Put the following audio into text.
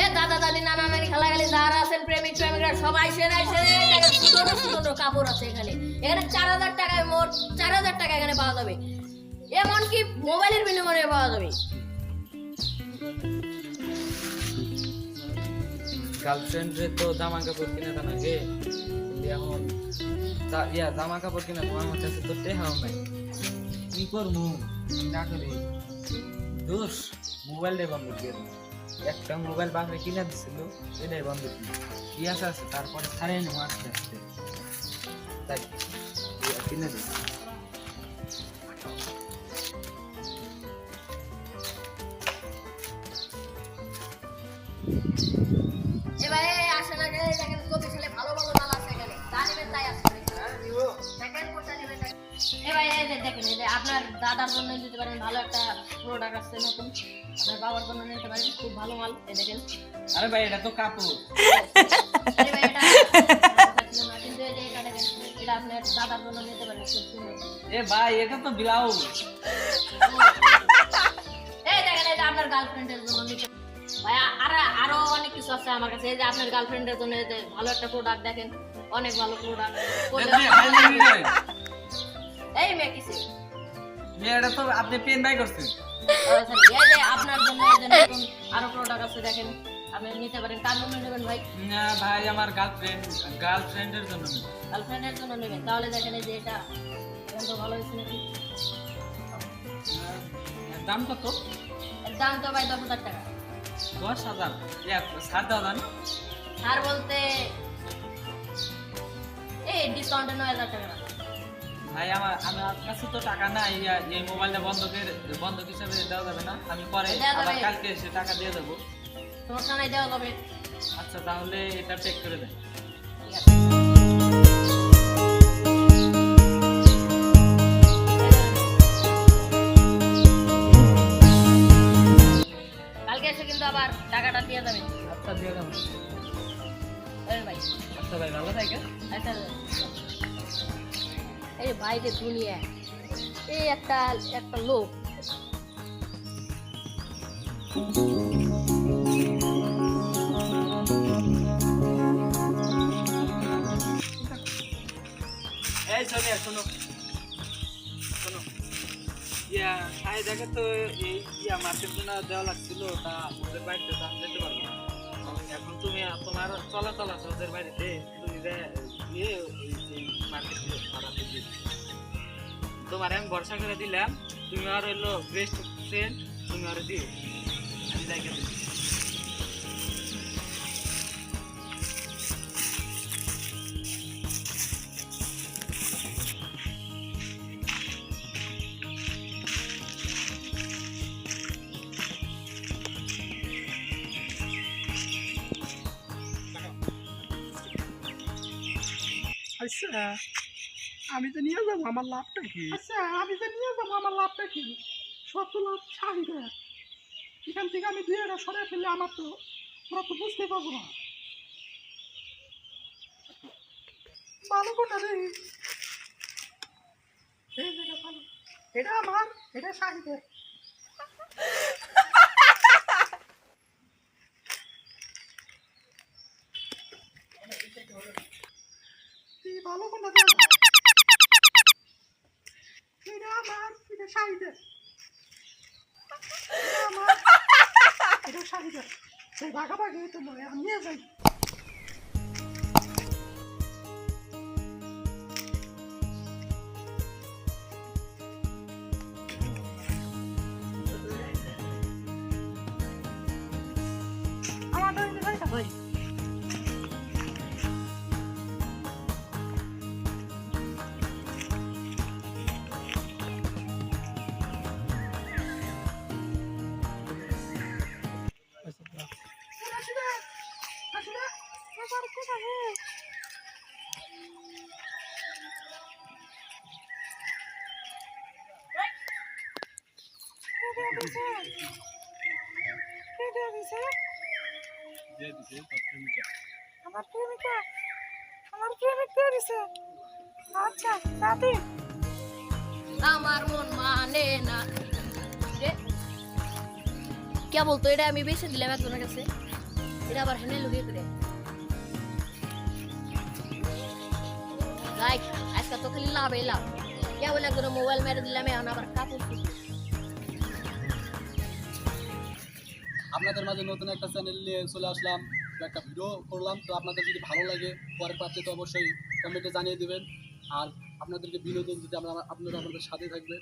এ দাদা দাদি নানা নানি খেলা খেলি আছেন প্রেমিক সবাই ছোট ছোট কাপড় আছে এখানে। চার হাজার টাকায় মোট চার হাজার টাকা এখানে পাওয়া যাবে। এমনকি মোবাইলের বিনিময়ে পাওয়া যাবে। তো জামা কাপড় কিনে দেন এখন ইয়া জামা কাপড় কিনে আমার কাছে তো টেহাও নাই কি করব? না করি। দোষ, মোবাইলটাই বন্ধ দিয়ে একটা মোবাইল বাপরে কিনে দিছিল, এটাই বন্ধ দিল কি আছে আছে, তারপরে ছাড়িয়ে নেব আস্তে আস্তে। তাই কিনে দিই এবারে এবারে এই যে দেখেন এই যে আপনার দাদার জন্য নিতে পারেন ভালো একটা প্রোডাক্ট আসছে নতুন। আপনার বাবার জন্য নিতে পারেন খুব ভালো মাল এই দেখেন। আরে ভাই এটা তো কাপড়। এটা আপনার দাদার জন্য নিতে পারেন এ ভাই এটা তো ব্লাউজ এই দেখেন এটা আপনার গার্লফ্রেন্ডের জন্য নিতে ভাই আর আরও অনেক কিছু আছে আমার কাছে। এই যে আপনার গার্লফ্রেন্ডের জন্য ভালো একটা প্রোডাক্ট দেখেন অনেক ভালো প্রোডাক্ট এই মেয়ে কিসে এটা তো আপনি পেন বাই করছেন। আপনার জন্য এই যে নতুন আরও প্রোডাক্ট আছে দেখেন। আপনি নিতে পারেন কার জন্য নেবেন ভাই? না ভাই আমার গার্লফ্রেন্ড গার্লফ্রেন্ডের জন্য গার্লফ্রেন্ডের জন্য নেবেন। তাহলে দেখেন এই যে এটা এখন তো ভালো হয়েছে নাকি? দাম কত? দাম তো ভাই দশ হাজার টাকা। দশ হাজার? আর বলতে এই ডিসকাউন্টে নয় হাজার টাকা। ভাই আমার আমার কাছে তো টাকা নাই এই মোবাইলটা বন্ধকের বন্ধক হিসাবে দেওয়া যাবে না। আমি পরে আবার কালকে এসে টাকা দিয়ে দেবো। সমস্যা নাই দেওয়া যাবে। আচ্ছা তাহলে এটা চেক করে দেন। কালকে এসে কিন্তু আবার টাকাটা দিয়ে যাবে। আচ্ছা দিয়ে দেবো। ভাই। আচ্ছা ভাই ভালো থাকে আচ্ছা। এই বাইরে দুনিয়া, এই একটা একটা লোক। শোনো। শোনো। ইয়া দেখে তো, এই ইয়া লাগছিল তা বাড়িতে এখন তুমি তোমার চলাচল আছে ওদের বাড়িতে, তুমি যে তোমার আমি ভরসা করে দিলাম, তুমি আর হইল বেস্ট ফ্রেন্ড তুমি আর দিও। আমি যাই আচ্ছা আমি তো নিয়ে যাব, আমার লাভটা কি? আচ্ছা আমি তো নিয়ে যাব, আমার লাভটা কি? তো লাভ, চাহিদা। এখান থেকে আমি দুই একটা সরে ফেললে আমার তো, ওরা তো বুঝতে পারব না। ভালো কোনটা রে। এই যেটা ভালো। এটা আমার, এটা চাহিদা তুই ভালো কোনটা দে এটা আমার এটা চাহিদা এটা আমার এটা চাহিদা সেই ভাগাভাগি তো নয় আমি নিয়ে যাই আমার তো এটা ভাই আমার প্রেমিকা আমার প্রেমিক কে দিছে আচ্ছা না কে বলতো, এটা আমি বেছে দিলাম একজনের কাছে। এটা আবার হেনে লুকিয়ে করে। লাইক আজকে তো খালি লাভ লাভ। কে বলে একজন মোবাইল মেরে দিলাম এখন কাপড়। আপনাদের মাঝে নতুন একটা চ্যানেল নিয়ে চলে আসলাম একটা ভিডিও করলাম, তো আপনাদের যদি ভালো লাগে, পরের পার্টে তো অবশ্যই কমেন্টে জানিয়ে দেবেন। আর আপনাদেরকে বিনোদন দিতে আমরা আপনারা আমাদের সাথে থাকবে